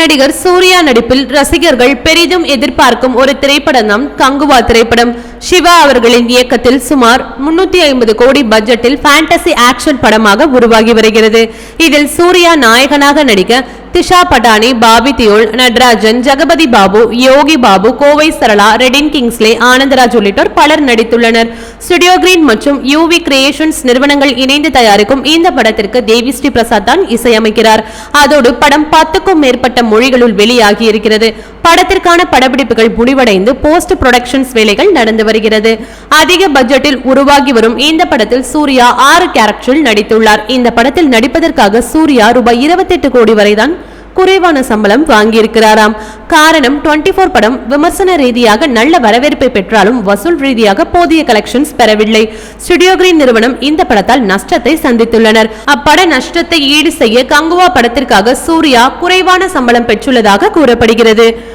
நடிகர் சூர்யா நடிப்பில் ரசிகர்கள் பெரிதும் எதிர்பார்க்கும் ஒரு திரைப்படம் தான் கங்குவா திரைப்படம். சிவா அவர்களின் இயக்கத்தில் சுமார் முன்னூத்தி ஐம்பது கோடி பட்ஜெட்டில் ஃபேண்டசி ஆக்ஷன் படமாக உருவாகி வருகிறது. இதில் சூர்யா நாயகனாக நடிக்க திஷா பட்டானி பாபி தியோல் நடராஜன் ஜெகபதி பாபு யோகி பாபு கோவை சரளா ரெடின் கிங்ஸ்லே ஆனந்தராஜ் உள்ளிட்டோர் பலர் நடித்துள்ளனர். ஸ்டுடியோ கிரீன் மற்றும் யூவி கிரியேஷன்ஸ் நிறுவனங்கள் இணைந்து தயாரிக்கும் இந்த படத்திற்கு தேவி ஸ்ரீ பிரசாத் தான் இசையமைக்கிறார். அதோடு படம் பத்துக்கும் மேற்பட்ட மொழிகளுள் வெளியாகி இருக்கிறது. படத்திற்கான படப்பிடிப்புகள் முடிவடைந்து போஸ்ட் ப்ரொடக்ஷன்ஸ் வேலைகள் நடந்து வருகிறது. அதிக பட்ஜெட்டில் உருவாகி வரும் இந்த படத்தில் சூர்யா ஆறு கேரக்டரில் நடித்துள்ளார். இந்த படத்தில் நடிப்பதற்காக சூர்யா ரூபாய் இருபத்தெட்டு கோடி வரைதான் குறைவான சம்பளம் வாங்கியிருக்கிறாராம். காரணம் 24 ஃபோர் படம் விமர்சன ரீதியாக நல்ல வரவேற்பை பெற்றாலும் வசூல் ரீதியாக போதிய கலெக்ஷன்ஸ் பெறவில்லை. ஸ்டுடியோ கிரீன் நிறுவனம் இந்த படத்தால் நஷ்டத்தை சந்தித்துள்ளனர். அப்பட நஷ்டத்தை ஈடு செய்ய கங்குவா படத்திற்காக சூர்யா குறைவான சம்பளம் பெற்றுள்ளதாக கூறப்படுகிறது.